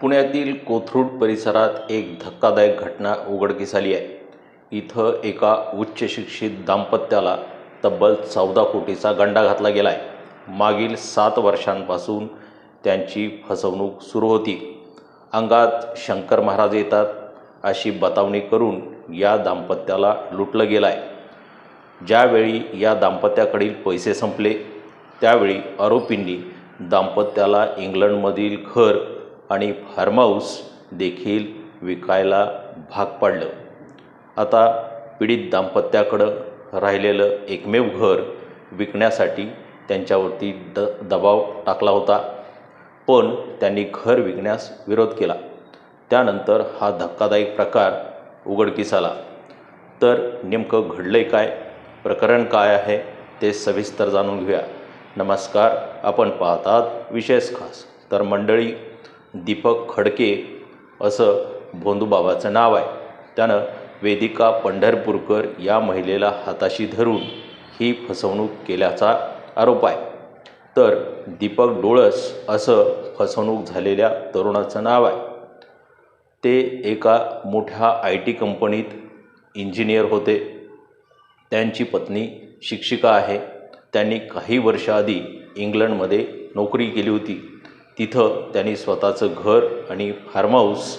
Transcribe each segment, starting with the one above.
पुण्यातील कोथरूड परिसरात एक धक्कादायक घटना उघडकीस आली आहे. इथं एका उच्च शिक्षित दाम्पत्याला तब्बल चौदा कोटीचा गंडा घातला गेला आहे मागील सात वर्षांपासून त्यांची फसवणूक सुरू होती. अंगात शंकर महाराज येतात अशी बतावणी करून या दाम्पत्याला लुटलं गेलं आहे ज्यावेळी या दाम्पत्याकडील पैसे संपले त्यावेळी आरोपींनी दाम्पत्याला इंग्लंडमधील घर आणि फार्म हाऊस देखील विकायला भाग पाडलं. आता पीडित दाम्पत्याकडं राहिलेलं एकमेव घर विकण्यासाठी त्यांच्यावरती द दबाव टाकला होता. पण त्यांनी घर विकण्यास विरोध केला. त्यानंतर हा धक्कादायक प्रकार उघडकीस आला. तर नेमकं घडलं आहे काय? प्रकरण काय आहे ते सविस्तर जाणून घेऊया. नमस्कार आपण पाहतात विशेष खास. तर मंडळी दीपक खडके असं भोंदूबाबाचं नाव आहे. त्यानं वेदिका पंढरपूरकर या महिलेला हाताशी धरून ही फसवणूक केल्याचा आरोप आहे. तर दीपक डोळस असं फसवणूक झालेल्या तरुणाचं नाव आहे. ते एका मोठ्या आय टी कंपनीत इंजिनियर होते. त्यांची पत्नी शिक्षिका आहे. त्यांनी काही वर्षाआधी इंग्लंडमध्ये नोकरी केली होती. तिथं त्यांनी स्वतःचं घर आणि फार्म हाऊस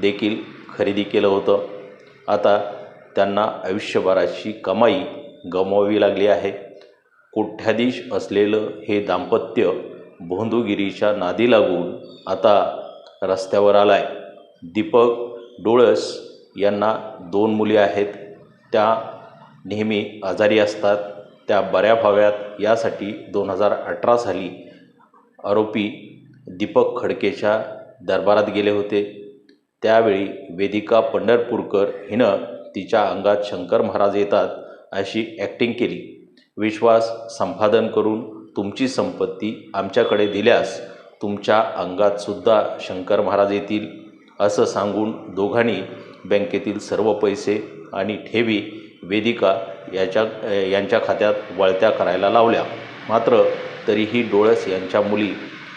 देखील खरेदी केलं होतं. आता त्यांना आयुष्यभराची कमाई गमवावी लागली आहे. कोठ्याधीश असलेलं हे दाम्पत्य भोंदूगिरीच्या नादी लागून आता रस्त्यावर आलं आहे दीपक डोळस यांना दोन मुली आहेत. त्या नेहमी आजारी असतात. त्या बऱ्या व्हाव्यात यासाठी दोन हजार अठरा साली आरोपी दीपक खडकेच्या दरबारात गेले होते. त्यावेळी वेदिका पंढरपूरकर हिनं तिच्या अंगात शंकर महाराज येतात अशी ॲक्टिंग केली. विश्वास संपादन करून तुमची संपत्ती आमच्याकडे दिल्यास तुमच्या अंगातसुद्धा शंकर महाराज येतील असं सांगून दोघांनी बँकेतील सर्व पैसे आणि ठेवी वेदिका याच्या यांच्या खात्यात वळत्या करायला लावल्या. मात्र तरीही डोळस यांच्या मुली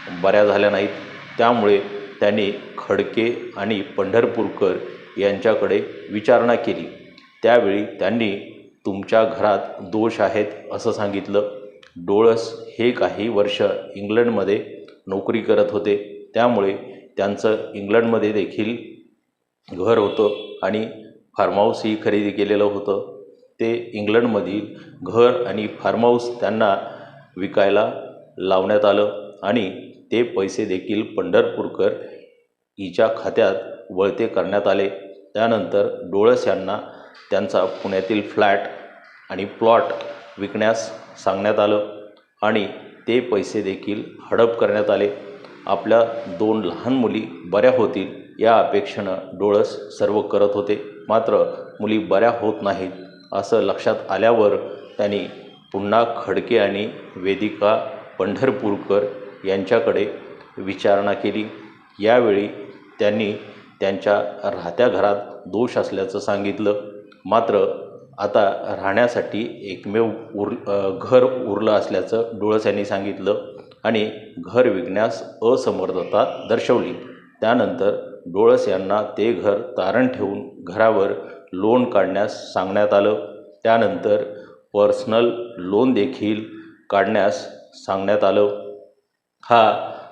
बऱ्या झाल्या नाहीत. त्यामुळे त्यांनी खडके आणि पंढरपूरकर यांच्याकडे विचारणा केली. त्यावेळी त्यांनी तुमच्या घरात दोष आहेत असं सांगितलं. डोळस हे काही वर्ष इंग्लंडमध्ये नोकरी करत होते. त्यामुळे त्यांचं इंग्लंडमध्ये देखील घर होतं आणि फार्महाऊसही खरेदी केलेलं होतं. ते इंग्लंडमधील घर आणि फार्महाऊस त्यांना विकायला लावण्यात आलं आणि ते पैसे देखील पंढरपूरकर हिच्या खात्यात वळते करण्यात आले. त्यानंतर डोळस यांना त्यांचा पुण्यातील फ्लॅट आणि प्लॉट विकण्यास सांगण्यात आलं आणि ते पैसे देखील हडप करण्यात आले. आपल्या दोन लहान मुली बऱ्या होतील या अपेक्षेनं डोळस सर्व करत होते. मात्र मुली बऱ्या होत नाहीत असं लक्षात आल्यावर त्यांनी पुन्हा खडके आणि वेदिका पंढरपूरकर यांच्याकडे विचारणा केली. यावेळी त्यांनी त्यांच्या राहत्या घरात दोष असल्याचं सांगितलं. मात्र आता राहण्यासाठी एकमेव उर घर उरलं असल्याचं डोळस यांनी सांगितलं आणि घर विकण्यास असमर्थता दर्शवली. त्यानंतर डोळस यांना ते घर तारण ठेवून घरावर लोन काढण्यास सांगण्यात आलं. त्यानंतर पर्सनल लोन देखील काढण्यास सांगण्यात आलं. हा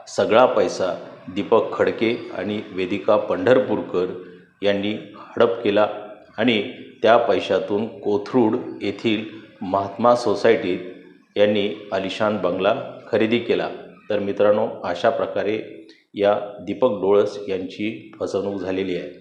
सगळा पैसा दीपक खडके आणि वेदिका पंढरपूरकर यांनी हडप केला आणि त्या पैशातून कोथरूड येथील महात्मा सोसायटीत यांनी आलिशान बंगला खरेदी केला. तर मित्रांनो अशा प्रकारे या दीपक डोळस यांची फसवणूक झालेली आहे.